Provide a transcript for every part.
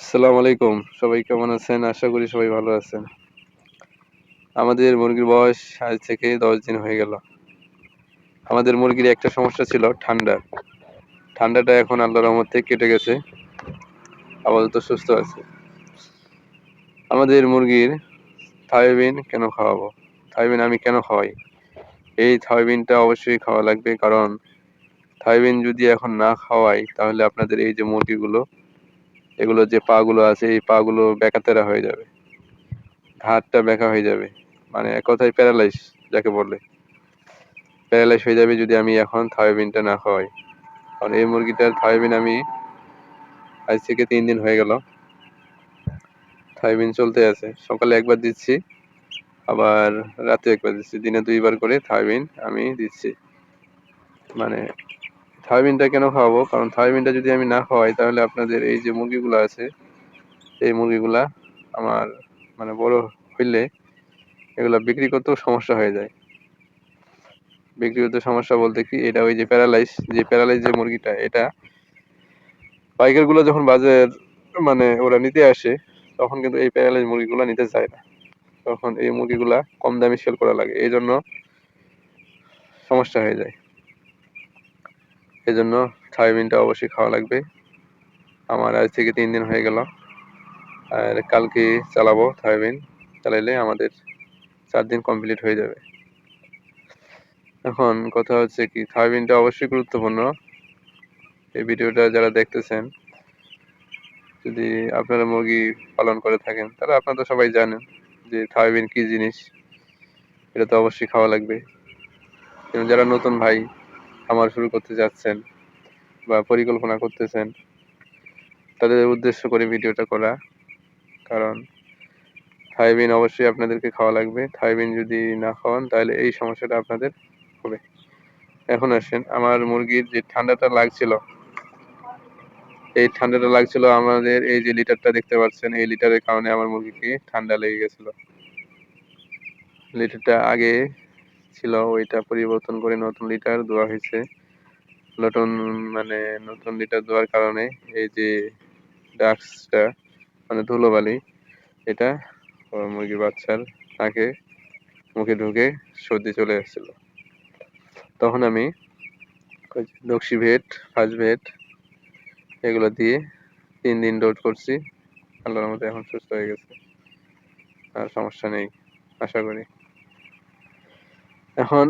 আসসালামু আলাইকুম। সবাই কেমন আছেন? আশা করি সবাই ভালো আছেন। আমাদের মুরগির বয়স আজ থেকে দশ দিন হয়ে গেল। আমাদের মুরগির একটা সমস্যা ছিল ঠান্ডা। ঠান্ডাটা এখন আল্লাহর রহমতে কেটে গেছে। আপাতত সুস্থ আছে। আমাদের মুরগির থাইবিন কেন খাওয়াবো? থাইবিন আমি কেন খাওয়াই? এই থাইবিনটা অবশ্যই খাওয়া লাগবে, কারণ থাইবিন যদি এখন না খাওয়াই, তাহলে আপনাদের এই যে মুরগিগুলো এগুলো যে পাগুলো আছে, এই পাগুলো বেকাতেরা হয়ে যাবে। হাতটা বেঁকা হয়ে যাবে। মানে এক কথায় প্যারালাইজ যাকে বলে। প্যারালাইজ হয়ে যাবে যদি আমি এখন থায়োবিনটা না খাওয়াই। কারণ এই মুরগিটার থায়োবিন আমি আজ থেকে তিন দিন হয়ে গেল। থায়োবিন চলতে আছে। সকালে একবার দিচ্ছি, আবার রাতে একবার দিচ্ছি। দিনে দুইবার করে থায়োবিন আমি দিচ্ছি। মানে থায়োবিনটা কেন খাওয়াবো? কারণ থায়োবিনটা যদি আমি না খাওয়াই, তাহলে আপনাদের এই যে মুরগিগুলো আছে, এই মুরগিগুলা আমার মানে বড় হইলে এগুলা বিক্রি করতেও সমস্যা হয়ে যায়। বিক্রি করতে সমস্যা বলতে কি, এটা ওই যে প্যারালাইস যে প্যারালাইস যে মুরগিটা, এটা পাইকারগুলো যখন বাজার মানে ওরা নিতে আসে, তখন কিন্তু এই প্যারালাইজ মুরগিগুলো নিতে চায় না। তখন এই মুরগিগুলা কম দামে সেল করা লাগে এই জন্য সমস্যা হয়ে যায়। এই জন্য থাইমিনটা অবশ্যই খাওয়া লাগবে। আমার আজ থেকে তিন দিন হয়ে গেল। আর কালকে চালাবো থাইমিন। চালাইলে আমাদের চার দিন কমপ্লিট হয়ে যাবে। এখন কথা হচ্ছে কি, থাইমিনটা অবশ্যই গুরুত্বপূর্ণ। এই ভিডিওটা যারা দেখতেছেন, যদি আপনারা মুরগি পালন করে থাকেন তাহলে আপনারা তো সবাই জানেন যে থাইবিন কি জিনিস, এটা তো অবশ্যই খাওয়া লাগবে। যারা নতুন ভাই খামার শুরু করতে যাচ্ছেন বা পরিকল্পনা করতেছেন, তাদের উদ্দেশ্য করে ভিডিওটা করা। কারণ থাইবিন অবশ্যই আপনাদেরকে খাওয়া লাগবে। থাইবিন যদি না খাওয়ান, তাহলে এই সমস্যাটা আপনাদের হবে। এখন আসেন, আমার মুরগির যে ঠান্ডাটা লাগছিল, এই ঠান্ডাটা লাগছিল আমাদের এই যে লিটারটা দেখতে পাচ্ছেন, এই লিটারের কারণে আমার মুরগিকে ঠান্ডা লেগে গেছিল। লিটারটা আগে ছিল, ওইটা পরিবর্তন করে নতুন লিটার দেওয়া হয়েছে। নতুন মানে নতুন লিটার দেওয়ার কারণে এই যে ডাক্সটা মানে ধুলোবালি, এটা মুরগি বাচ্চার নাকে মুখে ঢুকে সর্দি চলে আসছিল। তখন আমি দক্ষি ভেট, ফার্স্ট ভেট, এগুলো দিয়ে তিন দিন ডোজ করছি। আল্লাহর মধ্যে এখন সুস্থ হয়ে গেছে। আর সমস্যা নেই, আশা করি। এখন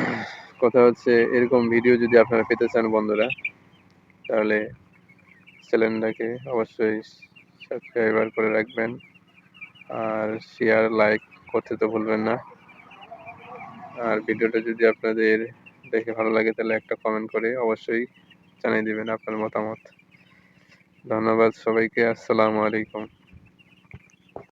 কথা হচ্ছে, এরকম ভিডিও যদি আপনারা পেতে চান বন্ধুরা, তাহলে চ্যানেলটাকে অবশ্যই সাবস্ক্রাইবার করে রাখবেন আর শেয়ার লাইক করতে তো ভুলবেন না। আর ভিডিওটা যদি আপনাদের দেখে ভালো লাগে, তাহলে একটা কমেন্ট করে অবশ্যই জানিয়ে দেবেন আপনার মতামত। ধন্যবাদ সবাইকে, আসসালামু আলাইকুম।